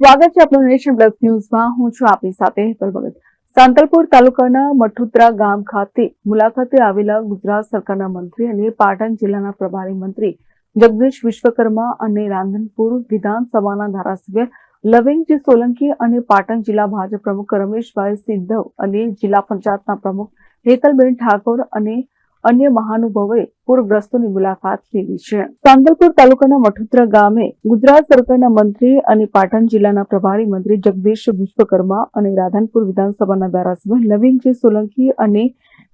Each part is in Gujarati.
સ્વાગત છે આપણું નેશન પ્લસ ન્યૂઝમાં. હું છું આપની સાથે હેતલ ભગત. સાંતલપુર તાલુકાના મઠુત્રા ગામ ખાતે મુલાકાતે આવેલા ગુજરાત સરકારના મંત્રી અને પાટણ જિલ્લાના પ્રભારી મંત્રી જગદીશ વિશ્વકર્મા અને રાંધનપુર વિધાનસભાના ધારાસભ્ય લવિંગજી સોલંકી અને પાટણ જિલ્લા ભાજપ પ્રમુખ રમેશભાઈ સિદ્ધવ અને જિલ્લા પંચાયતના પ્રમુખ હેતલબેન ઠાકોર અને અન્ય મહાનુભાવોએ પૂરગ્રસ્તોની મુલાકાત લીધી છે. સાંતલપુર તાલુકાના મઠુત્રા ગામે ગુજરાત સરકારના મંત્રી અને પાટણ જિલ્લાના પ્રભારી મંત્રી જગદીશ વિશ્વકર્મા અને રાધનપુર વિધાનસભાના ધારાસભ્ય નવીનજી સોલંકી અને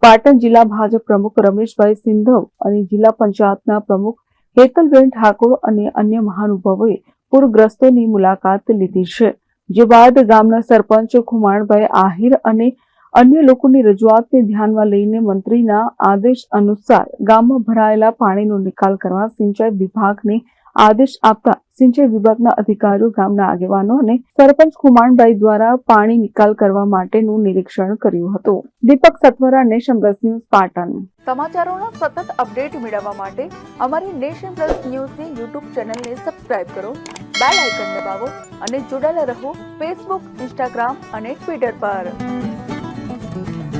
પાટણ જિલ્લા ભાજપ પ્રમુખ રમેશભાઈ સિંધવ અને જિલ્લા પંચાયતના પ્રમુખ હેતલબેન ઠાકોર અને અન્ય મહાનુભાવોએ પૂરગ્રસ્તોની મુલાકાત લીધી છે. જે બાદ ગામના સરપંચ ખુમાણભાઈ આહિર અને અન્ય લોકોની રજૂઆતને ધ્યાનમાં લઈને મંત્રીના આદેશ અનુસાર ગામમાં ભરાયેલા પાણીનો નિકાલ કરવા સિંચાઈ વિભાગને આદેશ આપતા સિંચાઈ વિભાગના અધિકારીઓ ગામના આગેવાનો અને સરપંચ કુમાણભાઈ દ્વારા પાણી નિકાલ કરવા માટેનું નિરીક્ષણ કર્યું હતું. Deepak Satvara, Nation Plus News, Patan. સમાચારોના સતત અપડેટ મેળવવા માટે અમારી નેશન પ્લસ ન્યૂઝની યુટ્યુબ ચેનલને સબસ્ક્રાઇબ કરો, બેલ આઇકન દબાવો અને જોડાયેલા રહો ફેસબુક, ઇન્સ્ટાગ્રામ અને ટ્વિટર પર. Thank you.